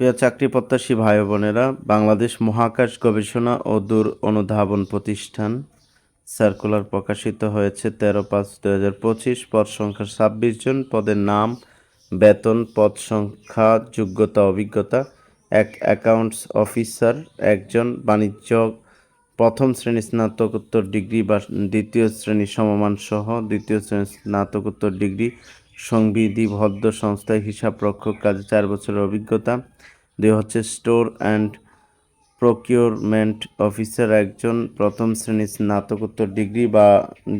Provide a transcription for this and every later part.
প্রিয় চাকরি প্রত্যাশী ভাই বোনেরা, বাংলাদেশ মহাকাশ গবেষণা ও দূর অনুধাবন প্রতিষ্ঠান সার্কুলার প্রকাশিত হয়েছে তেরো পাঁচ দু হাজার পঁচিশ, পদ সংখ্যা ছাব্বিশ জন, পদের নাম বেতন, পদ সংখ্যা, যোগ্যতা, অভিজ্ঞতা, এক অ্যাকাউন্টস অফিসার একজন বাণিজ্য, প্রথম শ্রেণি স্নাতকোত্তর ডিগ্রি বা দ্বিতীয় শ্রেণি সমমান সহ দ্বিতীয় শ্রেণি স্নাতকোত্তর ডিগ্রি সংবিধিবদ্ধ সংস্থায় হিসাবরক্ষক কাজে চার বছরের অভিজ্ঞতা। দুই হচ্ছে স্টোর অ্যান্ড প্রকিউরমেন্ট অফিসার একজন প্রথম শ্রেণি স্নাতকোত্তর ডিগ্রি বা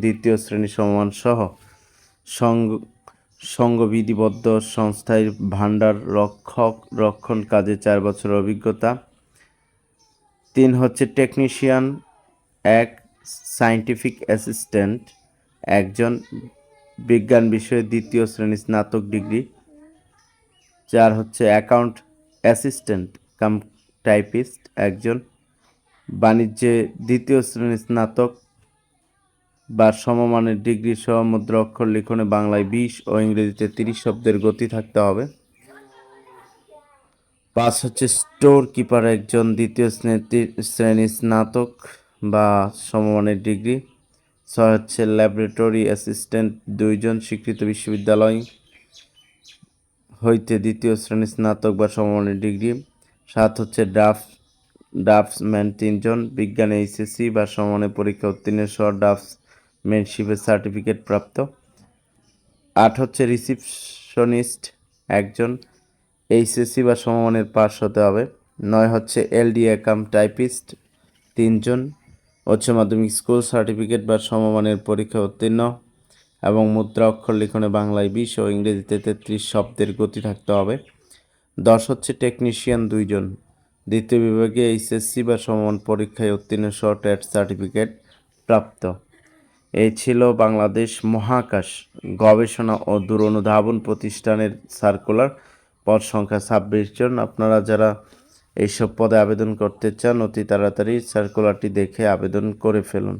দ্বিতীয় শ্রেণি সমমান সহ সংবিধিবদ্ধ সংস্থায় ভাণ্ডার রক্ষক রক্ষণ কাজে চার বছরের অভিজ্ঞতা। তিন হচ্ছে টেকনিশিয়ান, এক সায়েন্টিফিক অ্যাসিস্ট্যান্ট, একজন বিজ্ঞান বিষয়ে দ্বিতীয় শ্রেণি স্নাতক ডিগ্রি চার হচ্ছে অ্যাকাউন্ট অ্যাসিস্ট্যান্ট কাম টাইপিস্ট একজন। বাণিজ্যে দ্বিতীয় শ্রেণি স্নাতক বা সমমানের ডিগ্রি সহ মুদ্রা অক্ষর লিখনে বাংলায় বিশ ও ইংরেজিতে তিরিশ শব্দের গতি থাকতে হবে। পাঁচ হচ্ছে স্টোর কিপার একজন দ্বিতীয় শ্রেণী- স্নাতক বা সমমানের ডিগ্রি। ছয় হচ্ছে ল্যাবরেটরি অ্যাসিস্ট্যান্ট দুইজন স্বীকৃত বিশ্ববিদ্যালয় হইতে দ্বিতীয় শ্রেণি স্নাতক বা সমমানের ডিগ্রি, সাত হচ্ছে ড্রাফট, ড্রাফটসম্যান তিনজন, বিজ্ঞানে, এইচএসসি বা সমমানের পরীক্ষা উত্তীর্ণের সহ ড্রাফটসম্যানশিপের সার্টিফিকেট প্রাপ্ত। আট হচ্ছে রিসিপশনিস্ট একজন, এইচএসসি বা সমমানের পাশ হতে হবে। নয় হচ্ছে এলডি একাম টাইপিস্ট তিনজন উচ্চ মাধ্যমিক স্কুল সার্টিফিকেট বা সমমানের পরীক্ষা উত্তীর্ণ এবং মুদ্রা অক্ষর লিখনে বাংলায় বিশ ও ইংরেজিতে তেত্রিশ শব্দের গতি থাকতে হবে। দশ হচ্ছে টেকনিশিয়ান দুইজন। দ্বিতীয় বিভাগে এইচএসসি বা সমমান পরীক্ষায় উত্তীর্ণ সহ টেট সার্টিফিকেট প্রাপ্ত। এই ছিল বাংলাদেশ মহাকাশ গবেষণা ও দূরনুধাবন প্রতিষ্ঠানের সার্কুলার পদ সংখ্যা ছাব্বিশ জন। আপনারা যারা এইসব পদে আবেদন করতে চান অতি তাড়াতাড়ি সার্কুলারটি দেখে আবেদন করে ফেলুন।